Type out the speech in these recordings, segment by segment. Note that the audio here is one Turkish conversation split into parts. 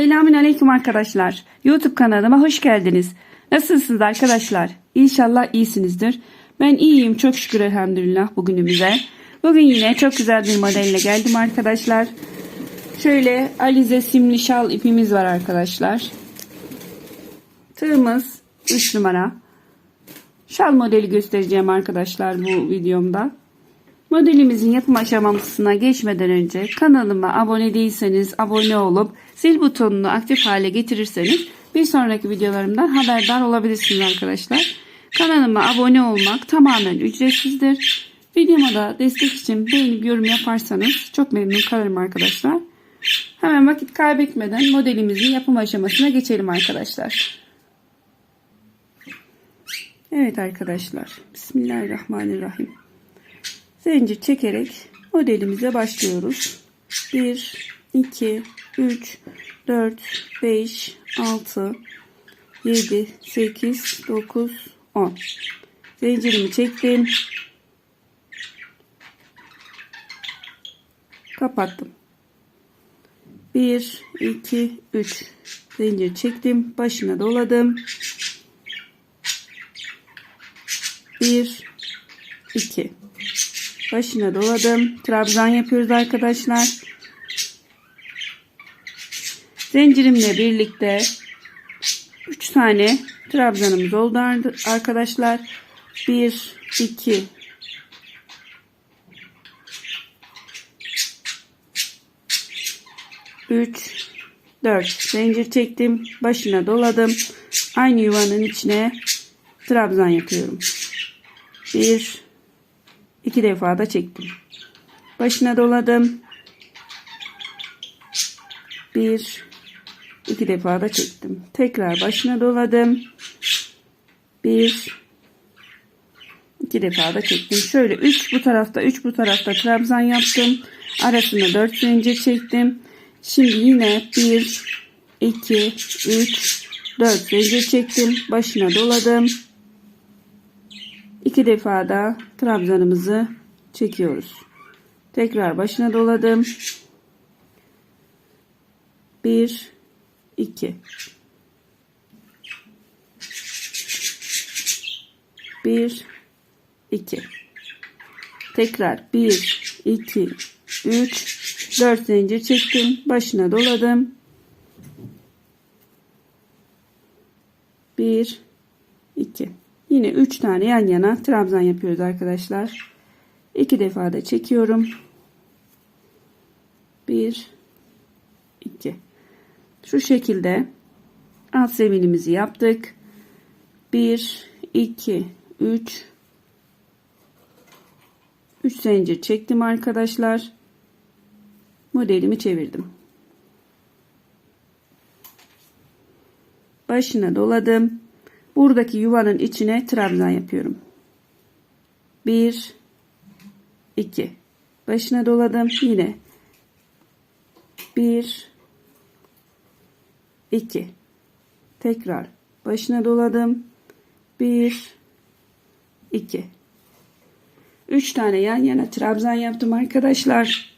Selamün Aleyküm arkadaşlar. YouTube kanalıma hoş geldiniz. Nasılsınız arkadaşlar? İnşallah iyisinizdir. Ben iyiyim çok şükür elhamdülillah bugünümüze. Bugün yine çok güzel bir modelle geldim arkadaşlar. Şöyle Alize simli şal ipimiz var arkadaşlar. Tığımız 3 numara. Şal modeli göstereceğim arkadaşlar bu videomda. Modelimizin yapım aşamasına geçmeden önce kanalıma abone değilseniz abone olup zil butonunu aktif hale getirirseniz bir sonraki videolarımdan haberdar olabilirsiniz arkadaşlar. Kanalıma abone olmak tamamen ücretsizdir. Videoma da destek için beğenip yorum yaparsanız çok memnun kalırım arkadaşlar. Hemen vakit kaybetmeden modelimizin yapım aşamasına geçelim arkadaşlar. Evet arkadaşlar. Bismillahirrahmanirrahim. Zincir çekerek modelimize başlıyoruz. 1, 2, 3, 4, 5, 6, 7, 8, 9, 10. Zincirimi çektim. Kapattım. 1, 2, 3. Zincir çektim. Başına doladım. 1, 2. Başına doladım. Trabzan yapıyoruz arkadaşlar. Zincirimle birlikte 3 tane trabzanımız oldu arkadaşlar. 1, 2, 3, 4 zincir çektim. Başına doladım. Aynı yuvanın içine trabzan yapıyorum. 1, iki defa da çektim. Başına doladım. Bir, iki defa da çektim. Tekrar başına doladım. Bir, iki defa da çektim. Şöyle üç bu tarafta, üç bu tarafta trabzan yaptım. Arasına dört zincir çektim. Şimdi yine bir, iki, üç, dört zincir çektim. Başına doladım. İki defa da trabzanımızı çekiyoruz. Tekrar başına doladım. Bir, iki. Bir, iki. Tekrar bir, iki, üç, dört zincir çektim. Başına doladım. Bir, iki. Yine 3 tane yan yana trabzan yapıyoruz arkadaşlar. 2 defa da çekiyorum. 1 2 Şu şekilde alt zeminimizi yaptık. 1 2 3 3 zincir çektim arkadaşlar. Modelimi çevirdim. Başına doladım. Buradaki yuvanın içine trabzan yapıyorum. 1 2 Başına doladım. Yine 1 2 Tekrar başına doladım. 1 2 3 tane yan yana trabzan yaptım arkadaşlar.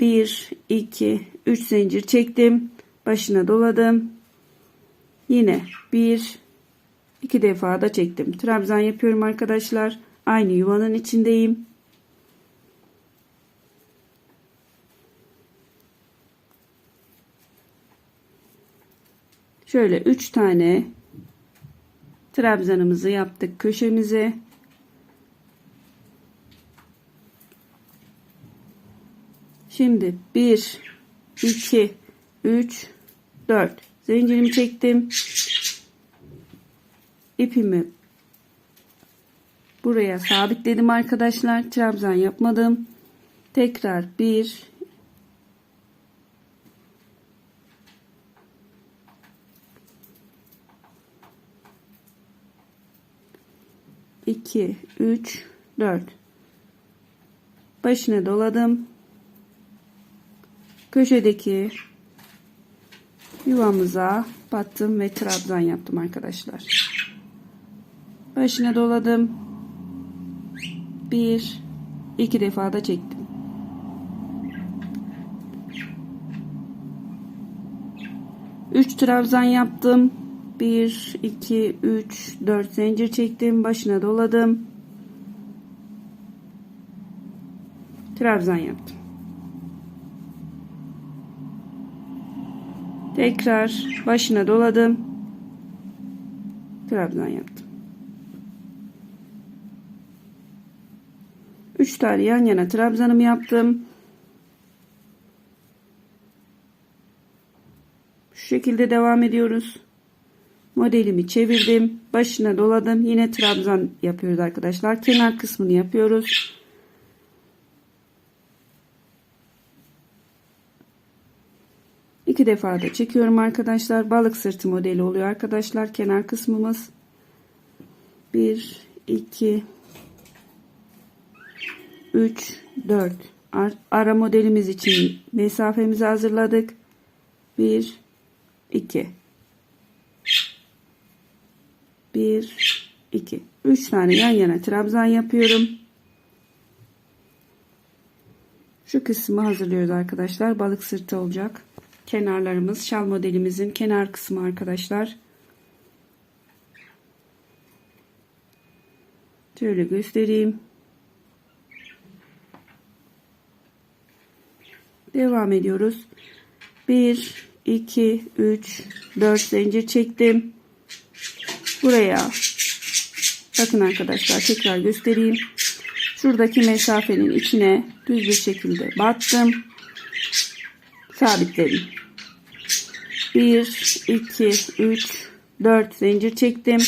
1 2 3 zincir çektim. Başına doladım. Yine bir iki defa da çektim. Trabzan yapıyorum arkadaşlar. Aynı yuvanın içindeyim. Şöyle üç tane trabzanımızı yaptık köşemize. Şimdi 1 2 3 4 zincirimi çektim. İpimi buraya sabitledim arkadaşlar. Trabzan yapmadım. Tekrar bir. İki üç dört. Başına doladım. Köşedeki yuvamıza battım ve trabzan yaptım arkadaşlar. Başına doladım. Bir, iki defa da çektim. 3 trabzan yaptım. 1 2 3 4 zincir çektim. Başına doladım. Trabzan yaptım. Tekrar başına doladım. Trabzan yaptım. 3 tane yan yana trabzanımı yaptım. Şu şekilde devam ediyoruz. Modelimi çevirdim. Başına doladım. Yine trabzan yapıyoruz arkadaşlar. Kenar kısmını yapıyoruz. İki defa da çekiyorum arkadaşlar. Balık sırtı modeli oluyor arkadaşlar. Kenar kısmımız. 1, 2, 3, 4. Ara modelimiz için mesafemizi hazırladık. 1, 2. 1, 2. 3 tane yan yana trabzan yapıyorum. Şu kısmı hazırlıyoruz arkadaşlar. Balık sırtı olacak kenarlarımız şal modelimizin kenar kısmı arkadaşlar. Şöyle göstereyim. Devam ediyoruz. 1 2 3 4 zincir çektim. Buraya bakın arkadaşlar tekrar göstereyim. Şuradaki mesafenin içine düz bir şekilde battım. Sabitledim. 1, 2, 3, 4 zincir çektim.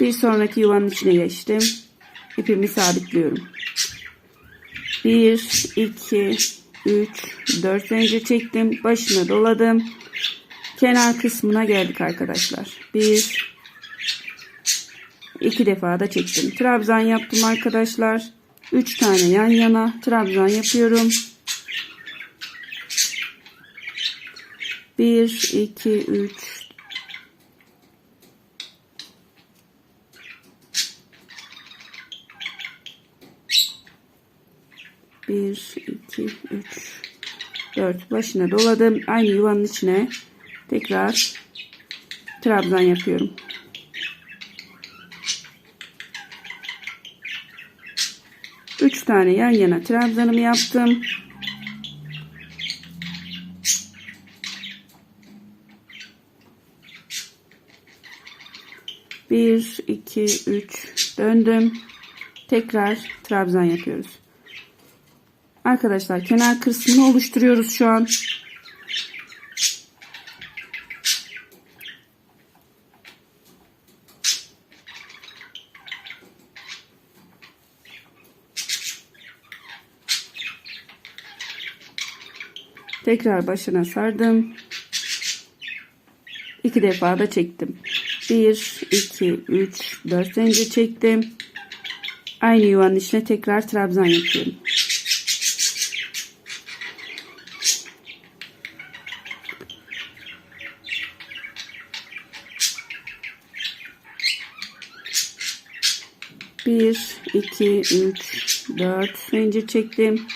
Bir sonraki yuvanın içine geçtim. İpimi sabitliyorum. 1, 2, 3, 4 zincir çektim. Başına doladım. Kenar kısmına geldik arkadaşlar. 1, 2 defa da çektim. Trabzan yaptım arkadaşlar. 3 tane yan yana trabzan yapıyorum. 1, 2, 3, Bir, iki, üç, dört. Başına doladım. Aynı yuvanın içine tekrar trabzan yapıyorum. Üç tane yan yana trabzanımı yaptım. 1 2 3 döndüm. Tekrar trabzan yapıyoruz. Arkadaşlar kenar kısmını oluşturuyoruz şu an. Tekrar başına sardım. İki defa da çektim. 1, 2, 3, 4 zincir çektim. Aynı yuvanın içine tekrar trabzan yapıyorum. Bir, iki, üç, dört zincir çektim.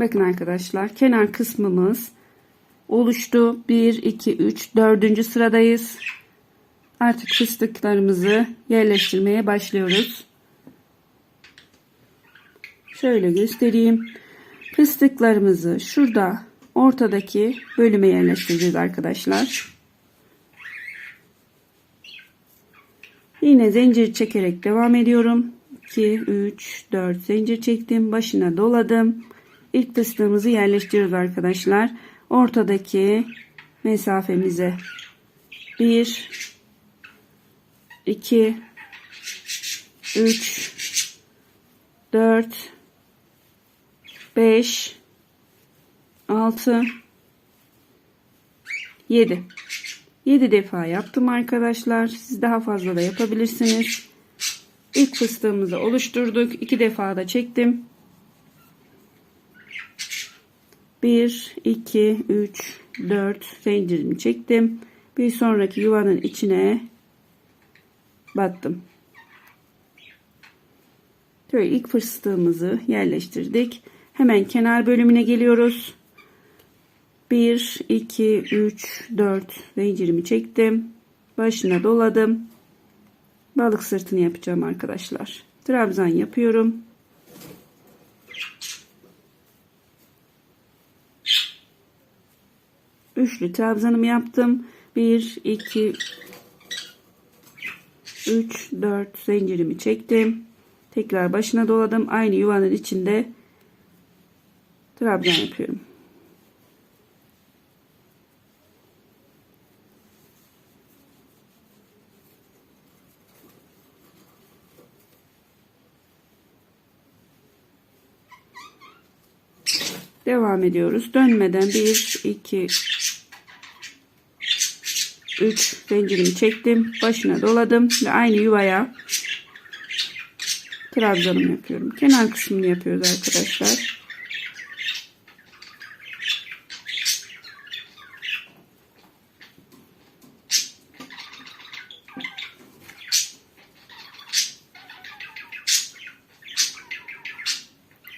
Bakın arkadaşlar kenar kısmımız oluştu. 1, 2, 3, 4. sıradayız. Artık fıstıklarımızı yerleştirmeye başlıyoruz. Şöyle göstereyim. Fıstıklarımızı şurada ortadaki bölüme yerleştireceğiz arkadaşlar. Yine zincir çekerek devam ediyorum. 2, 3, 4 zincir çektim. Başına doladım ilk fıstığımızı yerleştiriyoruz arkadaşlar. Ortadaki mesafemize 1 2 3 4 5 6 7 7 defa yaptım arkadaşlar. Siz daha fazla da yapabilirsiniz. İlk fıstığımızı oluşturduk. 2 defa da çektim. 1 2 3 4 zincirimi çektim bir sonraki yuvanın içine battım Şöyle ilk fıstığımızı yerleştirdik Hemen kenar bölümüne geliyoruz. 1, 2, 3, 4 zincirimi çektim. Başına doladım. Balık sırtını yapacağım arkadaşlar. Trabzan yapıyorum. Üçlü trabzanımı yaptım. 1, 2, 3, 4 zincirimi çektim. Tekrar başına doladım. Aynı yuvanın içinde trabzan yapıyorum. Devam ediyoruz. Dönmeden 1, 2, 3 zincirimi çektim. Başına doladım ve aynı yuvaya trabzanımı yapıyorum. Kenar kısmını yapıyoruz arkadaşlar.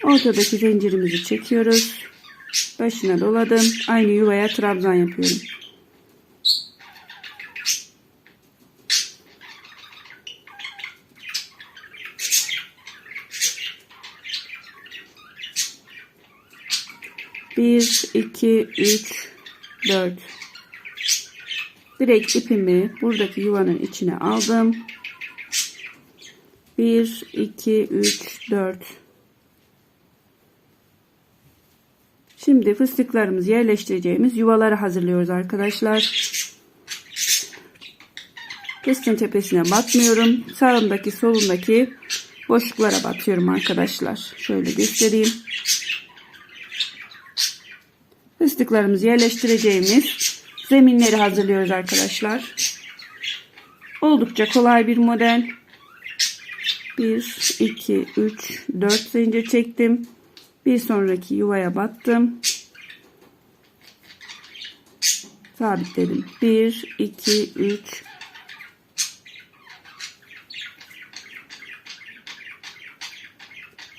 Ortadaki zincirimizi çekiyoruz. Başına doladım. Aynı yuvaya trabzan yapıyorum. Bir, iki, üç, dört. Direkt ipimi buradaki yuvanın içine aldım. Bir, iki, üç, dört. Şimdi fıstıklarımızı yerleştireceğimiz yuvaları hazırlıyoruz arkadaşlar. Fıstığın tepesine batmıyorum. Sağındaki solundaki boşluklara batıyorum arkadaşlar. Şöyle göstereyim. Fıstıklarımızı yerleştireceğimiz zeminleri hazırlıyoruz arkadaşlar. Oldukça kolay bir model. 1, 2, 3, 4 zincir çektim. Bir sonraki yuvaya battım. Sabitledim. 1, 2, 3,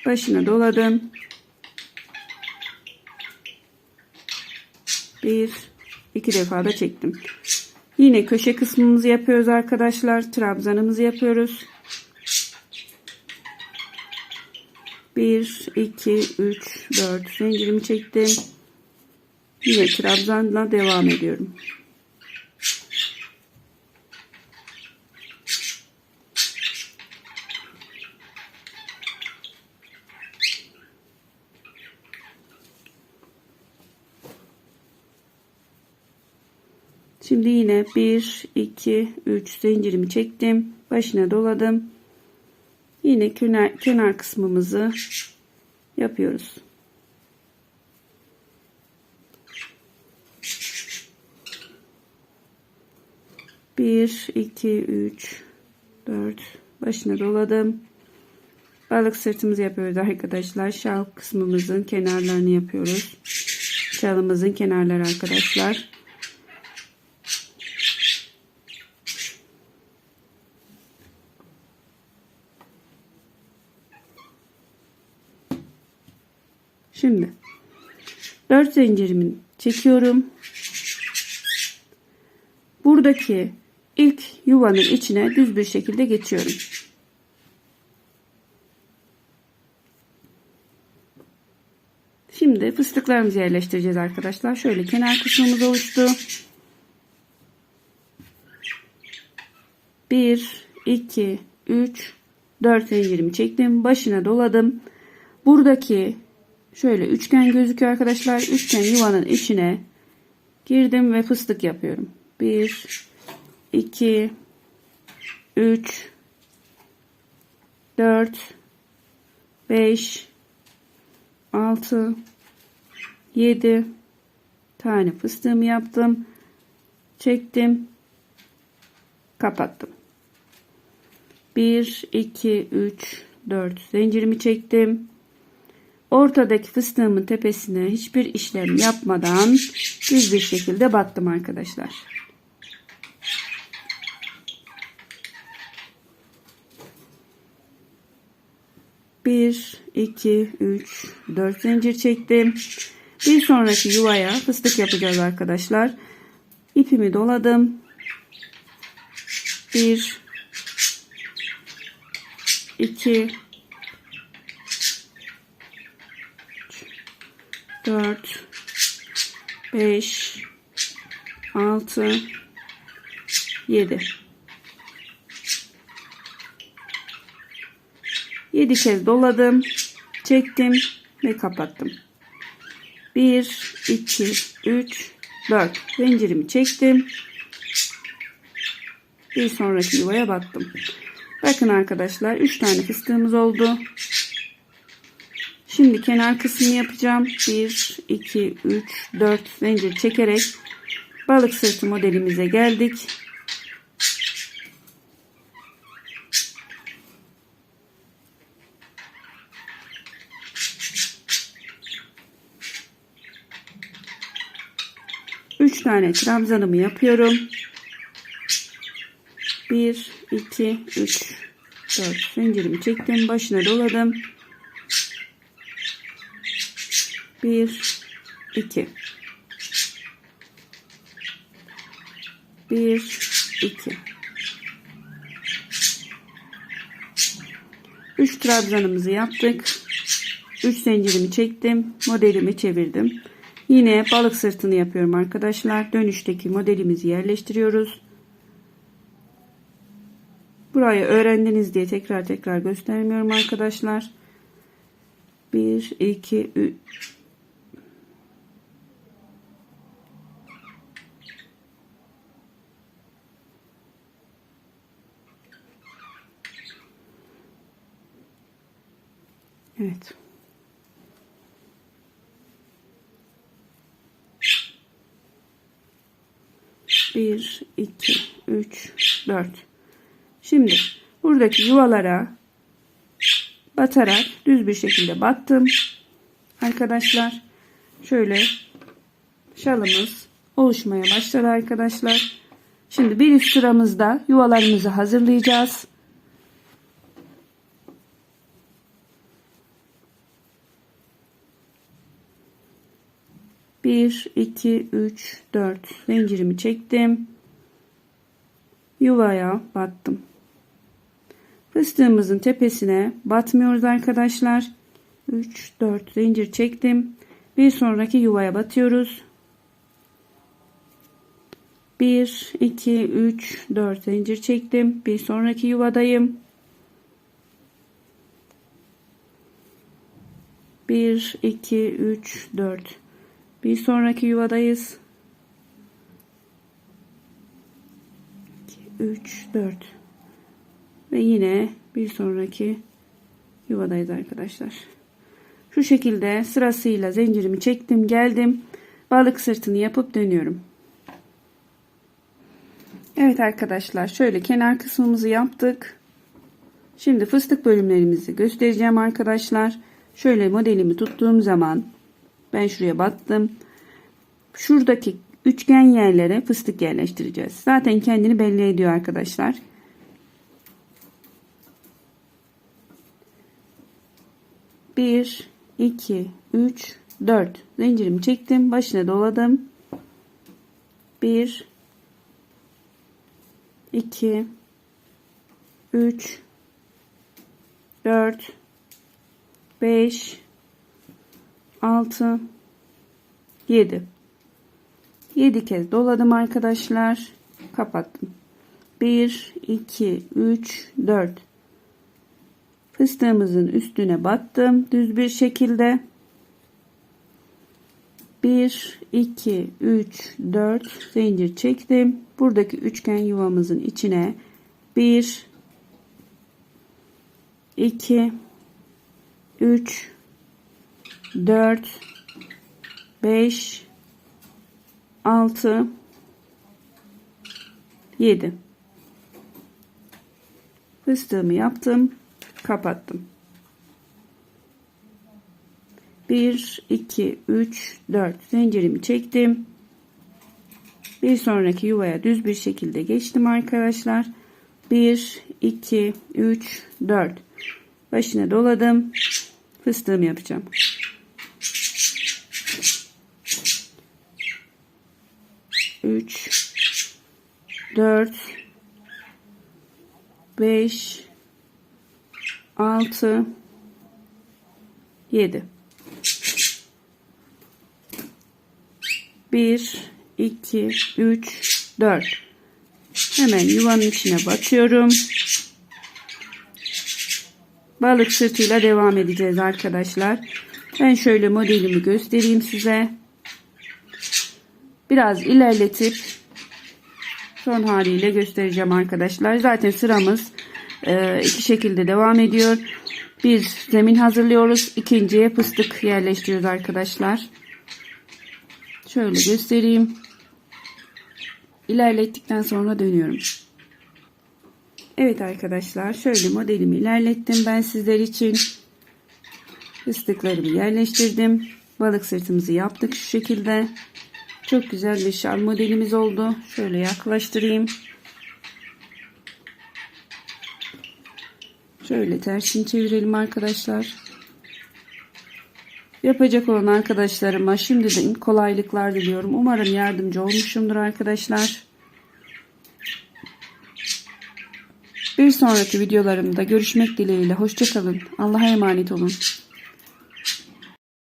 başına doladım. Bir, iki defa da çektim. Yine köşe kısmımızı yapıyoruz arkadaşlar. Trabzanımızı yapıyoruz. 1, 2, 3, 4 zincirimi çektim. Yine trabzanla devam ediyorum. Şimdi yine 1, 2, 3 zincirimi çektim. Başına doladım. Yine kenar, kenar kısmımızı yapıyoruz. Bir, iki, üç, dört. Başına doladım. Balık sırtımızı yapıyoruz arkadaşlar. Şal kısmımızın kenarlarını yapıyoruz. Şalımızın kenarları arkadaşlar. Şimdi 4 zincirimi çekiyorum. Buradaki ilk yuvanın içine düz bir şekilde geçiyorum. Şimdi fıstıklarımızı yerleştireceğiz arkadaşlar. Şöyle kenar kısmımız oluştu. 1, 2, 3, 4 zincirimi çektim. Başına doladım. Buradaki Şöyle üçgen gözüküyor arkadaşlar. Üçgen yuvanın içine girdim ve fıstık yapıyorum. 1 2 3 4 5 6 7 tane fıstığımı yaptım. Çektim. Kapattım. 1 2 3 4 zincirimi çektim. Ortadaki fıstığımın tepesine hiçbir işlem yapmadan düz bir şekilde battım arkadaşlar. 1, 2, 3, 4 zincir çektim. Bir sonraki yuvaya fıstık yapacağız arkadaşlar. İpimi doladım. 1, 2, 4, 5, 6, 7. 7 kez doladım, çektim ve kapattım. 1, 2, 3, 4 zincirimi çektim. Bir sonraki yuvaya battım. Bakın arkadaşlar 3 tane fıstığımız oldu. Şimdi kenar kısmını yapacağım. 1, 2, 3, 4 zincir çekerek balık sırtı modelimize geldik. Üç tane trabzanımı yapıyorum. 1, 2, 3, 4 zincirimi çektim. Başına doladım. 1, 2, 1, 2, 3 trabzanımızı yaptık. 3 zincirimi çektim. Modelimi çevirdim. Yine balık sırtını yapıyorum arkadaşlar. Dönüşteki modelimizi yerleştiriyoruz. Burayı öğrendiniz diye tekrar tekrar göstermiyorum arkadaşlar. 1, 2, 3, Evet. Bir, iki, üç, dört. Şimdi buradaki yuvalara batarak düz bir şekilde battım. Arkadaşlar şöyle şalımız oluşmaya başladı arkadaşlar. Şimdi bir üst sıramızda yuvalarımızı hazırlayacağız. Bir, iki, üç, dört zincirimi çektim. Yuvaya battım. Fıstığımızın tepesine batmıyoruz arkadaşlar. 3 4 zincir çektim. Bir sonraki yuvaya batıyoruz. 1 2 3 4 zincir çektim. Bir sonraki yuvadayım. 1 2 3 4 bir sonraki yuvadayız. 2 3 4 ve yine bir sonraki yuvadayız arkadaşlar. Şu şekilde sırasıyla zincirimi çektim geldim. Balık sırtını yapıp dönüyorum. Evet arkadaşlar şöyle kenar kısmımızı yaptık. Şimdi fıstık bölümlerimizi göstereceğim arkadaşlar. Şöyle modelimi tuttuğum zaman ben şuraya battım. Şuradaki üçgen yerlere fıstık yerleştireceğiz. Zaten kendini belli ediyor arkadaşlar. Bir, iki, üç, dört zincirimi çektim. Başına doladım. Bir, iki, üç, dört, beş, altı, yedi. Yedi kez doladım arkadaşlar. Kapattım. Bir, iki, üç, dört. Fıstığımızın üstüne battım. Düz bir şekilde. 1, 2, 3, 4 zincir çektim. Buradaki üçgen yuvamızın içine 1, 2, 3, 4, 5, 6, 7. Fıstığımı yaptım kapattım. 1 2 3 4 zincirimi çektim. Bir sonraki yuvaya düz bir şekilde geçtim arkadaşlar. 1 2 3 4 Başına doladım. Fıstığımı yapacağım. Üç, dört, beş, altı, yedi. Bir, iki, üç, dört. Hemen yuvanın içine batıyorum. Balık sırtıyla devam edeceğiz arkadaşlar. Ben şöyle modelimi göstereyim size. Biraz ilerletip son haliyle göstereceğim arkadaşlar. Zaten sıramız e, iki şekilde devam ediyor. Bir zemin hazırlıyoruz. İkinciye fıstık yerleştiriyoruz arkadaşlar. Şöyle göstereyim. İlerlettikten sonra dönüyorum. Evet arkadaşlar şöyle modelimi ilerlettim ben sizler için. Fıstıklarımı yerleştirdim. Balık sırtımızı yaptık şu şekilde. Çok güzel bir şal modelimiz oldu. Şöyle yaklaştırayım. Şöyle tersini çevirelim arkadaşlar. Yapacak olan arkadaşlarıma şimdiden kolaylıklar diliyorum. Umarım yardımcı olmuşumdur arkadaşlar. Bir sonraki videolarımda görüşmek dileğiyle. Hoşçakalın. Allah'a emanet olun.